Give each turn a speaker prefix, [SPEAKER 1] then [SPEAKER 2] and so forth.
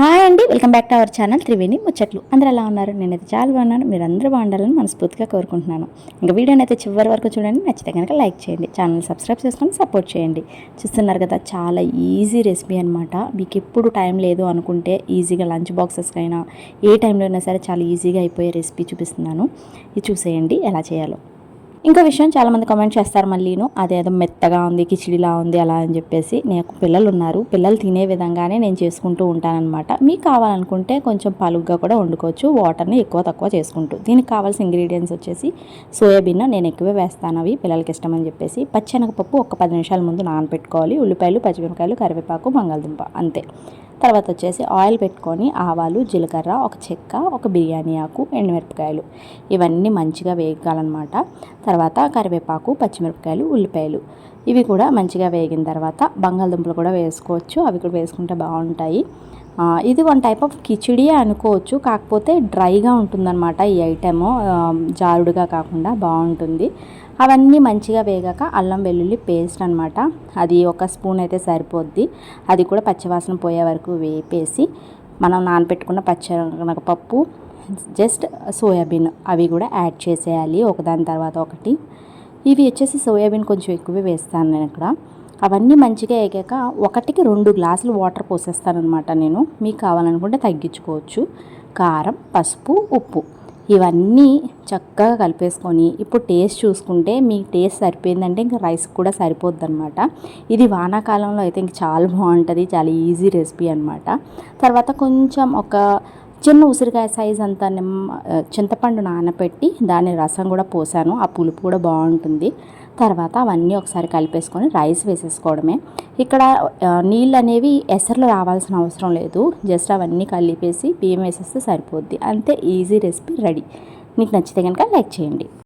[SPEAKER 1] Hi అండి welcome back to our channel Triveni ముచ్చట్లు. అందరూ ఎలా ఉన్నారు? నేనైతే చాలా బాగున్నాను. మీరు అందరూ బాగుండాలని మనస్ఫూర్తిగా కోరుకుంటున్నాను. ఇంకా వీడియోని అయితే చివరి వరకు చూడండి. నచ్చితే కనుక లైక్ చేయండి. ఛానల్ సబ్స్క్రైబ్ చేసుకొని సపోర్ట్ చేయండి. చూస్తున్నారు కదా చాలా ఈజీ రెసిపీ అనమాట మీకు ఎప్పుడు టైం లేదు అనుకుంటే ఈజీగా లంచ్ బాక్సెస్కైనా ఏ టైంలో అయినా సరే చాలా ఈజీగా అయిపోయే రెసిపీ చూపిస్తున్నాను. ఇది చూసేయండి ఎలా చేయాలో. ఇంకో విషయం చాలామంది కామెంట్ చేస్తారు మళ్ళీను. అదేదో మెత్తగా ఉంది కిచిడిలా ఉంది అలా అని చెప్పేసి. నాకు పిల్లలు ఉన్నారు. పిల్లలు తినే విధంగానే నేను చేసుకుంటూ ఉంటానన్నమాట. మీకు కావాలనుకుంటే కొంచెం పలుగ్గా కూడా వండుకోవచ్చు. వాటర్ని ఎక్కువ తక్కువ చేసుకుంటూ. దీనికి కావాల్సిన ఇంగ్రీడియంట్స్ వచ్చేసి సోయాబీన్ నేను ఎక్కువే వేస్తాను అవి పిల్లలకి ఇష్టమని చెప్పేసి. పచ్చెనగపప్పు ఒక పది నిమిషాల ముందు నానబెట్టుకోవాలి ఉల్లిపాయలు పచ్చిమిరపకాయలు కరివేపాకు బంగాళదుంప అంతే. తర్వాత వచ్చేసి ఆయిల్ పెట్టుకొని ఆవాలు జీలకర్ర ఒక చెక్క ఒక బిర్యానీ ఆకు ఎండుమిరపకాయలు. ఇవన్నీ మంచిగా వేగాలన్నమాట. తర్వాత కరివేపాకు పచ్చిమిరపకాయలు ఉల్లిపాయలు. ఇవి కూడా మంచిగా వేగిన తర్వాత బంగాళదుంపలు కూడా వేసుకోవచ్చు. అవి కూడా వేసుకుంటే బాగుంటాయి. ఇది వన్ టైప్ ఆఫ్ కిచిడి అనుకోవచ్చు. కాకపోతే డ్రైగా ఉంటుందన్నమాట ఈ ఐటెము జారుడుగా కాకుండా బాగుంటుంది. అవన్నీ మంచిగా వేగాక అల్లం వెల్లుల్లి పేస్ట్ అనమాట అది ఒక స్పూన్ అయితే సరిపోద్ది. అది కూడా పచ్చివాసన పోయే వరకు వేపేసి మనం నానబెట్టుకున్న పచ్చనగపప్పు జస్ట్ సోయాబీన్ అవి కూడా యాడ్ చేసేయాలి. ఒకదాని తర్వాత ఒకటి. ఇవి వచ్చేసి సోయాబీన్ కొంచెం ఎక్కువే వేస్తాను నేను ఇక్కడ. అవన్నీ మంచిగా ఎగాక ఒకటికి రెండు గ్లాసులు వాటర్ పోసేస్తానమాట నేను. మీకు కావాలనుకుంటే తగ్గించుకోవచ్చు. కారం పసుపు ఉప్పు. ఇవన్నీ చక్కగా కలిపేసుకొని ఇప్పుడు టేస్ట్ చూసుకుంటే మీ టేస్ట్ సరిపోయిందంటే ఇంకా రైస్ కూడా సరిపోద్ది అనమాట ఇది వానాకాలంలో అయితే ఇంక చాలా బాగుంటుంది చాలా ఈజీ రెసిపీ అనమాట తర్వాత కొంచెం ఒక చిన్న ఉసిరికాయ సైజ్ అంత నిమ్మ చింతపండు నానబెట్టి దాని రసం కూడా పోసాను. ఆ పులుపు కూడా బాగుంటుంది. తర్వాత అవన్నీ ఒకసారి కలిపేసుకొని రైస్ వేసేసుకోవడమే. ఇక్కడ నీళ్ళు అనేవి ఎసర్లు రావాల్సిన అవసరం లేదు. జస్ట్ అవన్నీ కలిపేసి బియ్యం వేసేస్తే సరిపోద్ది. అంతే ఈజీ రెసిపీ రెడీ. మీకు నచ్చితే కనుక లైక్ చేయండి.